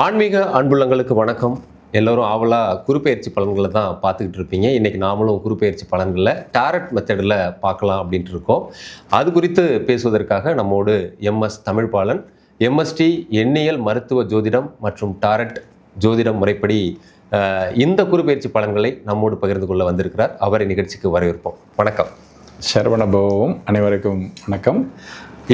ஆன்மீக அன்புள்ளங்களுக்கு வணக்கம். எல்லோரும் ஆவலாக குறுப்பெயர்ச்சி பலன்களை தான் பார்த்துக்கிட்டு இருப்பீங்க. இன்றைக்கி நாமளும் குறுப்பெயர்ச்சி பலன்களில் டாரட் மெத்தடில் பார்க்கலாம் அப்படின்ட்டு இருக்கோம். அது குறித்து பேசுவதற்காக நம்மோடு எம்எஸ் தமிழ்பாலன் எம்எஸ்டி எண்ணியல் மருத்துவ ஜோதிடம் மற்றும் டாரட் ஜோதிடம் முறைப்படி இந்த குறுப்பெயர்ச்சி பலன்களை நம்மோடு பகிர்ந்து கொள்ள வந்திருக்கிறார். அவரை நிகழ்ச்சிக்கு வரவேற்போம். வணக்கம். சரவணபவம் அனைவருக்கும் வணக்கம்.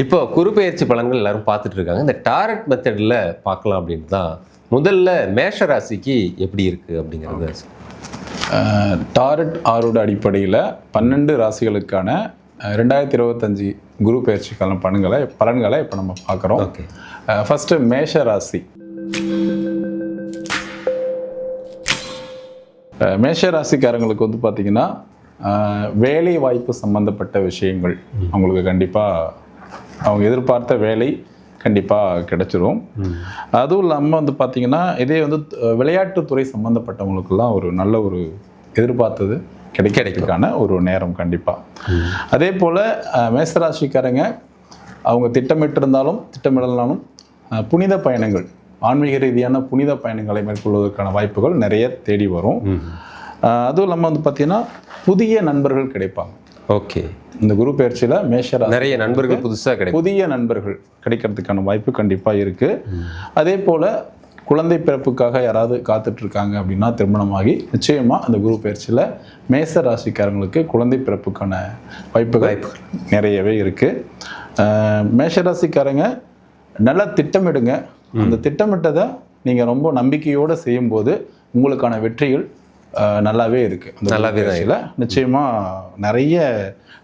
இப்போ குருப்பெயர்ச்சி பலன்கள் எல்லாரும் பார்த்துட்டு இருக்காங்க இந்த டாரட் மெத்தடில் பார்க்கலாம் அப்படின்னு தான் முதல்ல மேஷ ராசிக்கு எப்படி இருக்குது அப்படிங்கிறத டாரட் ஆரோட அடிப்படையில் பன்னெண்டு ராசிகளுக்கான ரெண்டாயிரத்தி இருபத்தஞ்சி குரு பயிற்சிக்கான பலன்களை பலன்களை இப்போ நம்ம பார்க்குறோம். ஓகே. ஃபஸ்ட்டு மேஷ ராசி மேஷ ராசிக்காரங்களுக்கு வந்து பார்த்திங்கன்னா வேலை வாய்ப்பு சம்மந்தப்பட்ட விஷயங்கள் அவங்களுக்கு கண்டிப்பாக அவங்க எதிர்பார்த்த வேலை கண்டிப்பாக கிடைச்சிரும். அதுவும் இல்லாமல் வந்து பார்த்திங்கன்னா இதே வந்து விளையாட்டுத்துறை சம்மந்தப்பட்டவங்களுக்கெல்லாம் ஒரு நல்ல ஒரு எதிர்பார்த்தது கிடைக்கிறதுக்கான ஒரு நேரம் கண்டிப்பாக அதே போல் மேசராசிக்காரங்க அவங்க திட்டமிட்டிருந்தாலும் திட்டமிடலாலும் அஹ், புனித பயணங்கள் ஆன்மீக ரீதியான புனித பயணங்களை மேற்கொள்வதற்கான வாய்ப்புகள் நிறைய தேடி வரும். அதுவும் இல்லாமல் வந்து பார்த்திங்கன்னா புதிய நண்பர்கள் கிடைப்பாங்க. ஓகே. இந்த குரு பயிற்சியில் மேஷரா நிறைய நண்பர்கள் புதுசாக கிடைக்கும். புதிய நண்பர்கள் கிடைக்கிறதுக்கான வாய்ப்பு கண்டிப்பாக இருக்குது அதே போல் குழந்தை பிறப்புக்காக யாராவது காத்துட்டு இருக்காங்க அப்படின்னா திருமணமாகி நிச்சயமாக அந்த குரு பயிற்சியில் மேச ராசிக்காரங்களுக்கு குழந்தை பிறப்புக்கான வாய்ப்புகள் நிறையவே இருக்குது மேஷ ராசிக்காரங்க நல்லா திட்டமிடுங்க. அந்த திட்டமிட்டதை நீங்கள் ரொம்ப நம்பிக்கையோடு செய்யும்போது உங்களுக்கான வெற்றிகள் நல்லாவே இருக்குது நல்லாவே தான் நிச்சயமாக நிறைய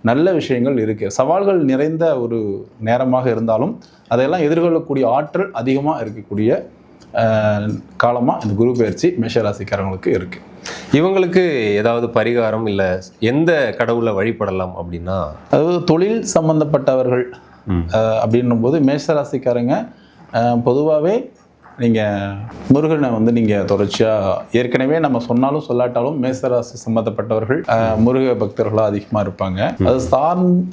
நல்ல விஷயங்கள் இருக்குது சவால்கள் நிறைந்த ஒரு நேரமாக இருந்தாலும் அதையெல்லாம் எதிர்கொள்ளக்கூடிய ஆற்றல் அதிகமாக இருக்கக்கூடிய காலமாக இந்த குரு பயிற்சி மேஷராசிக்காரங்களுக்கு இருக்குது இவங்களுக்கு ஏதாவது பரிகாரம் இல்லை எந்த கடவுளை வழிபடலாம் அப்படின்னா? அதாவது தொழில் சம்பந்தப்பட்டவர்கள் அப்படின்னும் போது மேஷராசிக்காரங்க பொதுவாகவே நீங்கள் முருகனை வந்து நீங்கள் தொடர்ச்சியாக ஏற்கனவே நம்ம சொன்னாலும் சொல்லாட்டாலும் மேசராசி சம்மந்தப்பட்டவர்கள் முருக பக்தர்களாக அதிகமாக இருப்பாங்க. அது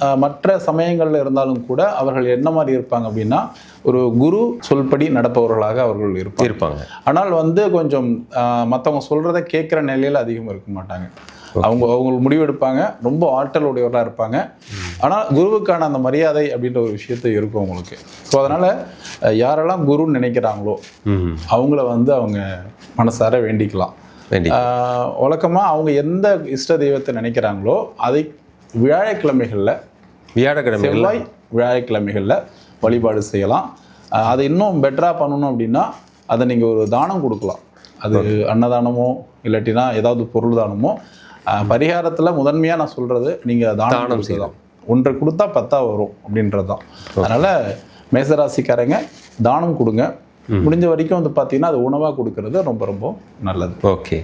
அஹ், மற்ற சமயங்களில் இருந்தாலும் கூட அவர்கள் என்ன மாதிரி இருப்பாங்க அப்படின்னா ஒரு குரு சொல்படி நடப்பவர்களாக அவர்கள் இருப்பாங்க. இருப்பாங்க. ஆனால் வந்து கொஞ்சம் மற்றவங்க சொல்கிறத கேட்குற நிலையில் அதிகம் இருக்க மாட்டாங்க. அவங்க அவங்க முடிவெடுப்பாங்க ரொம்ப ஆற்றல் உடையவராக இருப்பாங்க. ஆனால் குருவுக்கான அந்த மரியாதை அப்படின்ற ஒரு விஷயத்தை இருக்கும் அவங்களுக்கு. ஸோ அதனால் யாரெல்லாம் குருன்னு நினைக்கிறாங்களோ அவங்கள வந்து அவங்க மனசார வேண்டிக்கலாம். வேண்டி வழக்கமாக அவங்க எந்த இஷ்ட தெய்வத்தை நினைக்கிறாங்களோ அதை வியாழக்கிழமைகளில் வியாழக்கிழமை செவ்வாய் வியாழக்கிழமைகளில் வழிபாடு செய்யலாம். அதை இன்னும் பெட்டராக பண்ணணும் அப்படின்னா அதை நீங்கள் ஒரு தானம் கொடுக்கலாம். அது அன்னதானமோ இல்லாட்டினா ஏதாவது பொருள் தானமோ பரிகாரத்தில் முதன்மையாக நான் சொல்கிறது நீங்கள் தானம் கொடுக்கலாம் ஒன்றை கொடுத்தா பத்தா வரும் அப்படின்றது தான் அதனால் மேசராசிக்காரங்க தானம் கொடுங்க. முடிஞ்ச வரைக்கும் வந்து பார்த்தீங்கன்னா அது உணவாக கொடுக்கறது ரொம்ப ரொம்ப நல்லது. ஓகே.